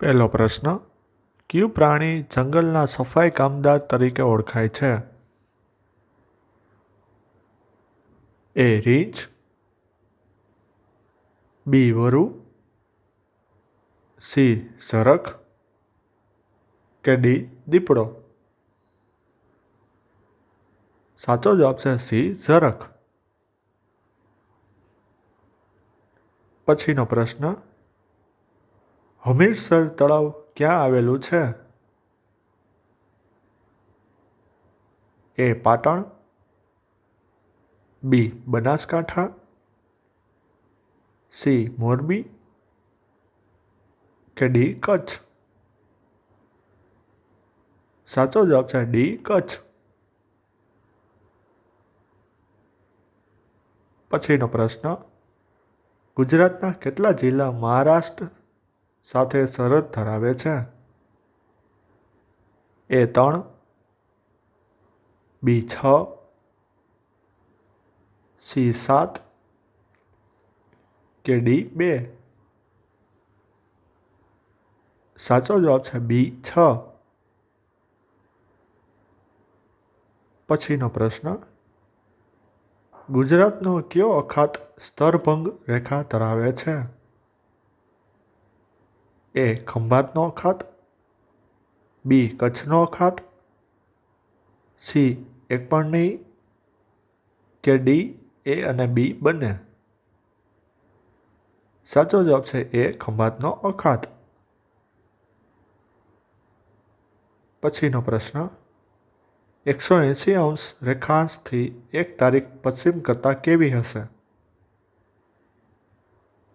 પહેલો પ્રશ્ન, કયું પ્રાણી જંગલના સફાઈ કામદાર તરીકે ઓળખાય છે? એ રીંછ. બી વરુ. સી સરખ. કે ડી દીપડો. સાચો જવાબ છે સી ઝરખ પછીનો પ્રશ્ન હમીરસર તળાવ ક્યાં આવેલું છે? A Patan. B, Banaskantha. C, Morbi. કે ડી, કચ્છ. સાચો જવાબ છે ડી, કચ્છ. પછીનો પ્રશ્ન. ગુજરાતના કેટલા જિલ્લા મહારાષ્ટ્ર સાથે સરહદ ધરાવે છે. એ ત્રણ. બી છ. સી સાત. કે ડી બે. સાચો જવાબ છે બી છ. પછીનો પ્રશ્ન. ગુજરાતનો કયો અખાત સ્તરભંગ રેખા ધરાવે છે? એ ખંભાતનો અખાત બી કચ્છનો અખાત સી એક પણ નહીં, કે ડી એ અને બી બંને. સાચો જવાબ છે એ ખંભાતનો અખાત. પછીનો પ્રશ્ન, એકસો એંસી અંશ રેખાંશથી એક તારીખ પશ્ચિમ કરતાં કેવી હશે?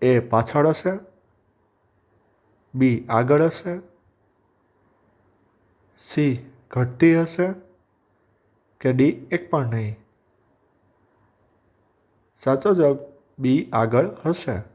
એ પાછળ હશે બી આગળ હશે, સી ઘટતી હશે કે ડી એક પણ નહીં? સાચો જવાબ બી આગળ હશે.